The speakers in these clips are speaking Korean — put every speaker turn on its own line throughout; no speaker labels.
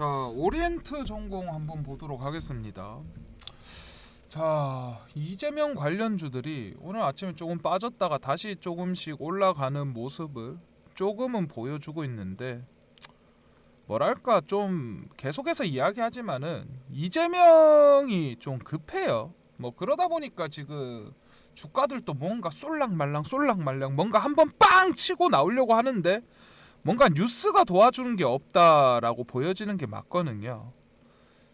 자 오리엔트 전공 한번 보도록 하겠습니다. 자 이재명 관련주들이 오늘 아침에 조금 빠졌다가 다시 조금씩 올라가는 모습을 조금은 보여주고 있는데 뭐랄까 좀 계속해서 이야기하지만은 이재명이 좀 급해요. 뭐 그러다 보니까 지금 주가들도 뭔가 쏠랑말랑 쏠랑말랑 뭔가 한번 빵 치고 나오려고 하는데 뭔가 뉴스가 도와주는 게 없다라고 보여지는 게 맞거든요.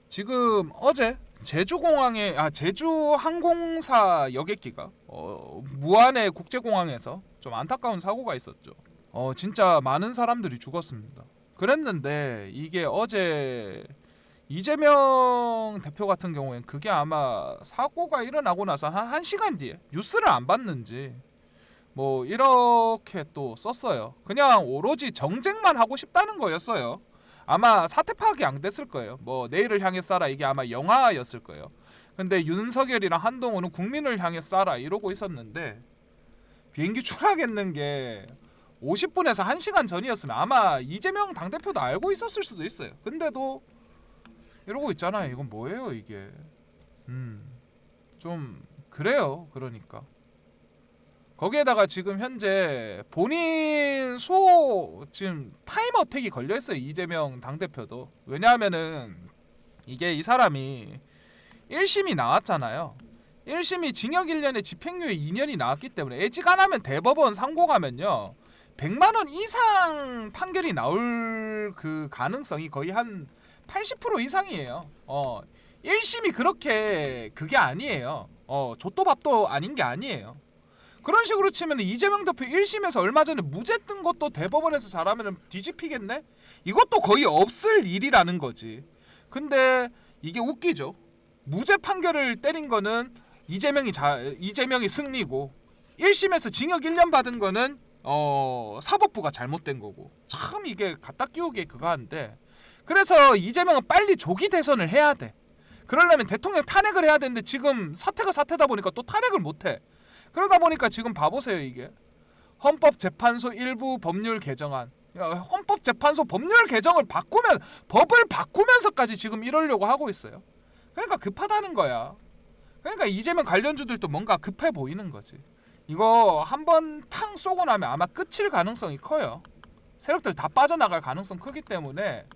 지금 어제 제주공항에 아 제주 항공사 여객기가 어, 무안의 국제공항에서 좀 안타까운 사고가 있었죠. 어 진짜 많은 사람들이 죽었습니다. 그랬는데 이게 어제 이재명 대표 같은 경우엔 그게 아마 사고가 일어나고 나서 한 1시간 뒤에 뉴스를 안 봤는지 뭐 이렇게 또 썼어요. 그냥 오로지 정쟁만 하고 싶다는 거였어요. 아마 사태 파악이 안 됐을 거예요. 뭐 내일을 향해 쏴라 이게 아마 영화였을 거예요. 근데 윤석열이랑 한동훈은 국민을 향해 쏴라 이러고 있었는데 비행기 추락했는 게 50분에서 1시간 전이었으면 아마 이재명 당대표도 알고 있었을 수도 있어요. 근데도 이러고 있잖아요. 이건 뭐예요, 이게? 음. 좀 그래요. 그러니까. 거기에다가 지금 현재 본인 수 지금 타임 어택이 걸려 있어요. 이재명 당 대표도. 왜냐하면은 이게 이 사람이 1심이 나왔잖아요. 1심이 징역 1년에 집행유예 2년이 나왔기 때문에 애지간하면 대법원 상고 가면요. 100만 원 이상 판결이 나올 그 가능성이 거의 한 80% 이상이에요. 어. 1심이 그렇게 그게 아니에요. 어, 좆도 밥도 아닌 게 아니에요. 그런 식으로 치면 이재명 대표 1심에서 얼마 전에 무죄 뜬 것도 대법원에서 잘하면 뒤집히겠네? 이것도 거의 없을 일이라는 거지. 근데 이게 웃기죠. 무죄 판결을 때린 거는 이재명이 자, 이재명이 승리고 1심에서 징역 1년 받은 거는 어, 사법부가 잘못된 거고. 참 이게 갖다 끼우기 그거 한데. 그래서 이재명은 빨리 조기 대선을 해야 돼. 그러려면 대통령 탄핵을 해야 되는데 지금 사태가 사태다 보니까 또 탄핵을 못 해. 그러다 보니까 지금 봐보세요 이게 헌법재판소 일부 법률 개정안 야, 헌법재판소 법률 개정을 바꾸면 법을 바꾸면서까지 지금 이러려고 하고 있어요. 그러니까 급하다는 거야. 그러니까 이재명 관련주들도 뭔가 급해 보이는 거지. 이거 한번 탕 쏘고 나면 아마 끝일 가능성이 커요. 세력들 다 빠져나갈 가능성 크기 때문에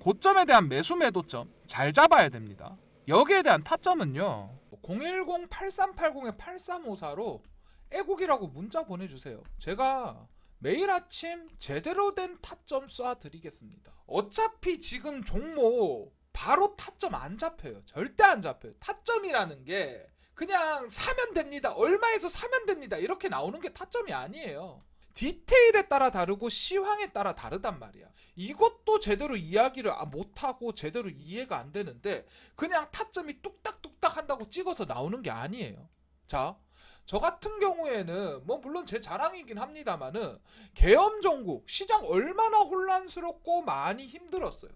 고점에 대한 매수 매도점 잘 잡아야 됩니다. 여기에 대한 타점은요. 010-8380-8354로 애국이라고 문자 보내주세요. 제가 매일 아침 제대로 된 타점 쏴드리겠습니다. 어차피 지금 종목 바로 타점 안 잡혀요. 절대 안 잡혀요. 타점이라는 게 그냥 사면 됩니다. 얼마에서 사면 됩니다. 이렇게 나오는 게 타점이 아니에요. 디테일에 따라 다르고 시황에 따라 다르단 말이야. 이것도 제대로 이야기를 아- 못하고 제대로 이해가 안 되는데 그냥 타점이 뚝딱 한다고 찍어서 나오는 게 아니에요. 자, 저 같은 경우에는 뭐 물론 제 자랑이긴 합니다만은 계엄 정국 시장 얼마나 혼란스럽고 많이 힘들었어요.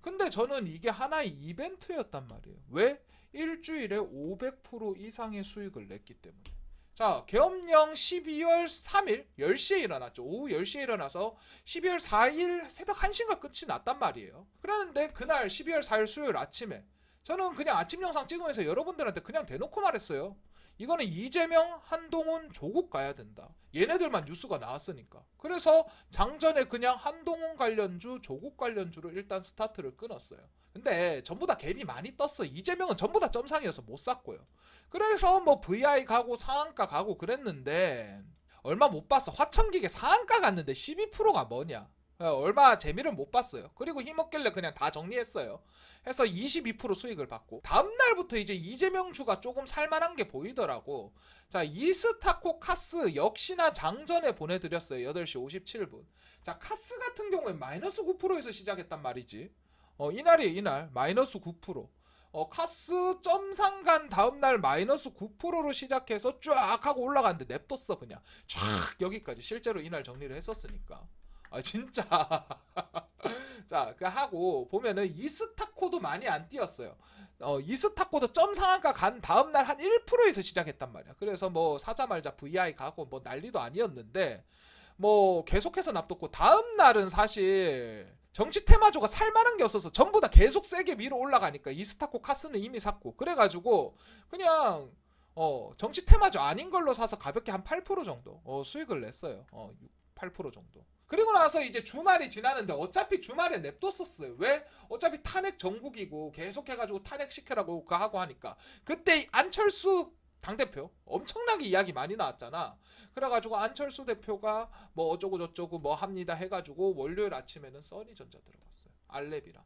근데 저는 이게 하나의 이벤트였단 말이에요. 왜? 일주일에 500% 이상의 수익을 냈기 때문에. 자, 계엄령 12월 3일 10시에 일어났죠. 오후 10시에 일어나서 12월 4일 새벽 1시인가 끝이 났단 말이에요. 그랬는데 그날 12월 4일 수요일 아침에 저는 그냥 아침 영상 찍으면서 여러분들한테 그냥 대놓고 말했어요. 이거는 이재명, 한동훈, 조국 가야 된다. 얘네들만 뉴스가 나왔으니까. 그래서 장전에 그냥 한동훈 관련주, 조국 관련주로 일단 스타트를 끊었어요. 근데 전부 다 갭이 많이 떴어. 이재명은 전부 다 점상이어서 못 샀고요. 그래서 뭐 VI 가고 상한가 가고 그랬는데 얼마 못 봤어. 화천기계 상한가 갔는데 12%가 뭐냐? 어, 얼마 재미를 못 봤어요. 그리고 힘없길래 그냥 다 정리했어요. 해서 22% 수익을 받고 다음 날부터 이제 이재명 주가 조금 살만한 게 보이더라고. 자 이스타코 카스 역시나 장전에 보내드렸어요. 8시 57분. 자 카스 같은 경우에 마이너스 9%에서 시작했단 말이지. 어 이날이 이날 마이너스 9%. 어 카스 점상간 다음 날 마이너스 9%로 시작해서 쫙 하고 올라갔는데 냅뒀어 그냥 쫙 여기까지 실제로 이날 정리를 했었으니까. 아 진짜. 자 그 하고 보면은 이스타코도 많이 안 뛰었어요. 어 이스타코도 점 상한가 간 다음 날 한 1%에서 시작했단 말이야. 그래서 뭐 사자 말자 VI 가고 뭐 난리도 아니었는데 뭐 계속해서 납뒀고 다음 날은 사실
정치 테마주가 살만한 게 없어서 전부 다 계속 세게 위로 올라가니까 이스타코 카스는 이미 샀고 그래가지고 그냥 어 정치 테마주 아닌 걸로 사서 가볍게 한 8% 정도 어 수익을 냈어요. 어 8% 정도. 그리고 나서 이제 주말이 지나는데 어차피 주말에 냅뒀었어요. 왜? 어차피 탄핵 전국이고 계속 해가지고 탄핵 시켜라고 그거 하고 하니까. 그때 안철수 당대표 엄청나게 이야기 많이 나왔잖아. 그래가지고 안철수 대표가 뭐 어쩌고 저쩌고 뭐 합니다 해가지고 월요일 아침에는 써니전자 들어갔어요. 알렙이랑.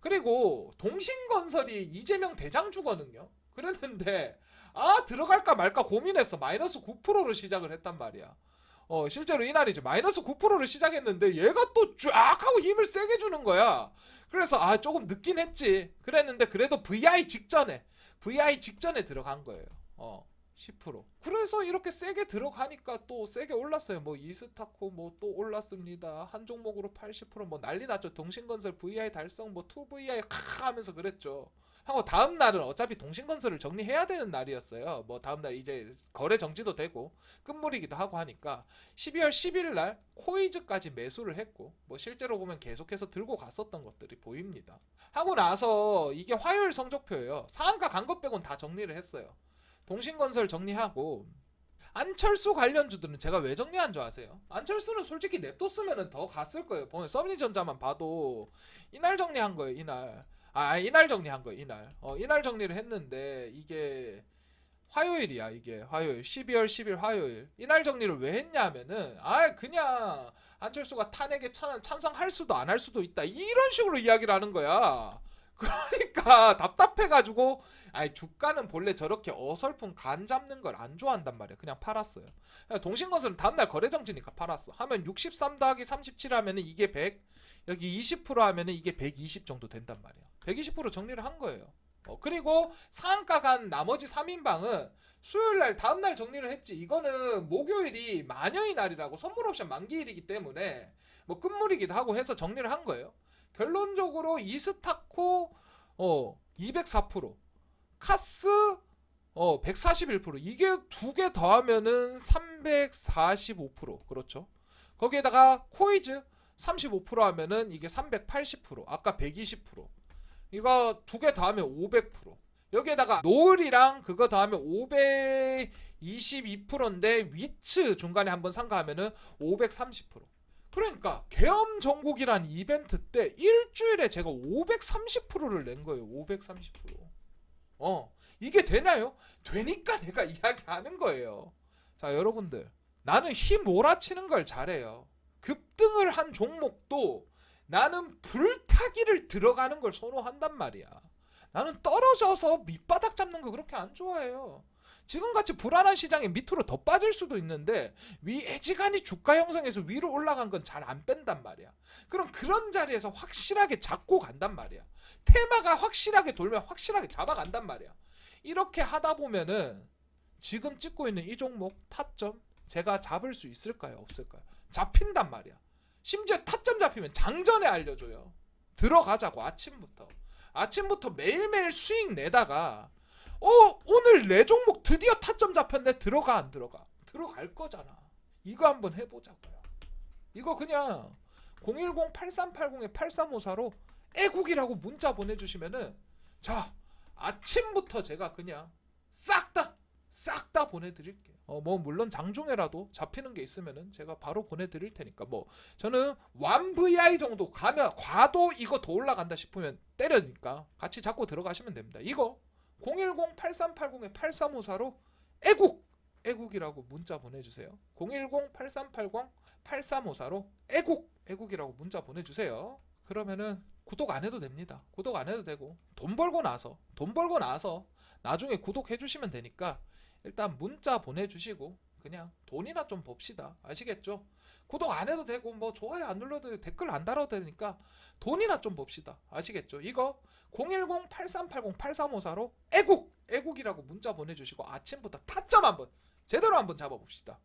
그리고 동신건설이 이재명 대장주거든요? 그랬는데 아 들어갈까 말까 고민했어. 마이너스 9%로 시작을 했단 말이야 어 실제로 이날이죠. 마이너스 9%를 시작했는데 얘가 또 쫙 하고 힘을 세게 주는 거야. 그래서 아 조금 늦긴 했지. 그랬는데 그래도 VI 직전에 VI 직전에 들어간 거예요. 어 10% 그래서 이렇게 세게 들어가니까 또 세게 올랐어요. 뭐 이스타코 뭐 또 올랐습니다. 한 종목으로 80%뭐 난리 났죠. 동신건설 VI 달성 뭐 2VI 카 하면서 그랬죠 하고 다음 날은 어차피 동신건설을 정리해야 되는 날이었어요 뭐 다음 날 이제 거래 정지도 되고 끝물이기도 하고 하니까 12월 11일 날 코이즈까지 매수를 했고 뭐 실제로 보면 계속해서 들고 갔었던 것들이 보입니다 하고 나서 이게 화요일 성적표예요 상한가 간 것 빼곤 다 정리를 했어요 동신건설 정리하고 안철수 관련주들은 제가 왜 정리한 줄 아세요? 안철수는 솔직히 냅뒀으면 더 갔을 거예요. 보면 써니전자만 봐도 이날 정리한 거예요. 이날 아 이날 정리한 거예요. 이날. 어 이날 정리를 했는데 이게 화요일이야 이게 화요일. 12월 10일 화요일. 이날 정리를 왜 했냐면은 아 그냥 안철수가 탄핵에 찬, 찬성할 수도 안 할 수도 있다. 이런 식으로 이야기를 하는 거야. 그러니까 답답해가지고 아니 주가는 본래 저렇게 어설픈 간 잡는 걸 안 좋아한단 말이야. 그냥 팔았어요. 동신건설은 다음날 거래정지니까 팔았어. 하면 63 더하기 37 하면은 이게 100 여기 20% 하면은 이게 120 정도 된단 말이야 120% 정리를 한 거예요 어, 그리고 상한가 간 나머지 3인방은 수요일 날 다음 날 정리를 했지. 이거는 목요일이 마녀의 날이라고 선물 옵션 만기일이기 때문에 뭐 끝물이기도 하고 해서 정리를 한 거예요. 결론적으로 이스타코 어 204%, 카스 어 141% 이게 두 개 더하면은 345% 그렇죠. 거기에다가 코이즈 35% 하면은 이게 380% 아까 120% 이거 두 개 더하면 500% 여기에다가 노을이랑 그거 더하면 522%인데 위츠 중간에 한번参가하면은 530% 그러니까 계엄 전국이란 이벤트 때 일주일에 제가 530%를 낸 거예요 530%어 이게 되나요? 되니까 내가 이야기하는 거예요. 자 여러분들. 나는 힘 몰아치는 걸 잘해요 급등을 한 종목도 나는 불타기를 들어가는 걸 선호한단 말이야. 나는 떨어져서 밑바닥 잡는 거 그렇게 안 좋아해요. 지금같이 불안한 시장에 밑으로 더 빠질 수도 있는데 위 애지간히 주가 형성에서 위로 올라간 건 잘 안 뺀단 말이야. 그럼 그런 자리에서 확실하게 잡고 간단 말이야. 테마가 확실하게 돌면 확실하게 잡아간단 말이야. 이렇게 하다 보면은 지금 찍고 있는 이 종목 타점 제가 잡을 수 있을까요? 없을까요? 잡힌단 말이야. 심지어 타점 잡히면 장전에 알려줘요. 들어가자고 아침부터. 아침부터 매일매일 수익 내다가 어 오늘 내 종목 드디어 타점 잡혔네 들어가 안 들어가 들어갈 거잖아. 이거 한번 해보자고요. 이거 그냥 010-8380에 8354로 애국이라고 문자 보내주시면은 자 아침부터 제가 그냥 싹 다 싹 다 보내드릴게요. 어 뭐 물론 장중에라도 잡히는 게 있으면은 제가 바로 보내드릴 테니까 뭐 저는 완 VI 정도 가면 과도 이거 더 올라간다 싶으면 때려니까 같이 잡고 들어가시면 됩니다. 이거 010-8380에 8354로 애국 애국이라고 문자 보내주세요. 010-8380-8354로 애국 애국이라고 문자 보내주세요. 그러면은 구독 안 해도 됩니다. 구독 안 해도 되고 돈 벌고 나서 돈 벌고 나서 나중에 구독해 주시면 되니까 일단 문자 보내주시고 그냥 돈이나 좀 봅시다. 아시겠죠? 구독 안 해도 되고 뭐 좋아요 안 눌러도 댓글 안 달아도 되니까 돈이나 좀 봅시다. 아시겠죠? 이거 010-8380-8354로 애국 애국이라고 문자 보내주시고 아침부터 타점 한번 제대로 한번 잡아봅시다.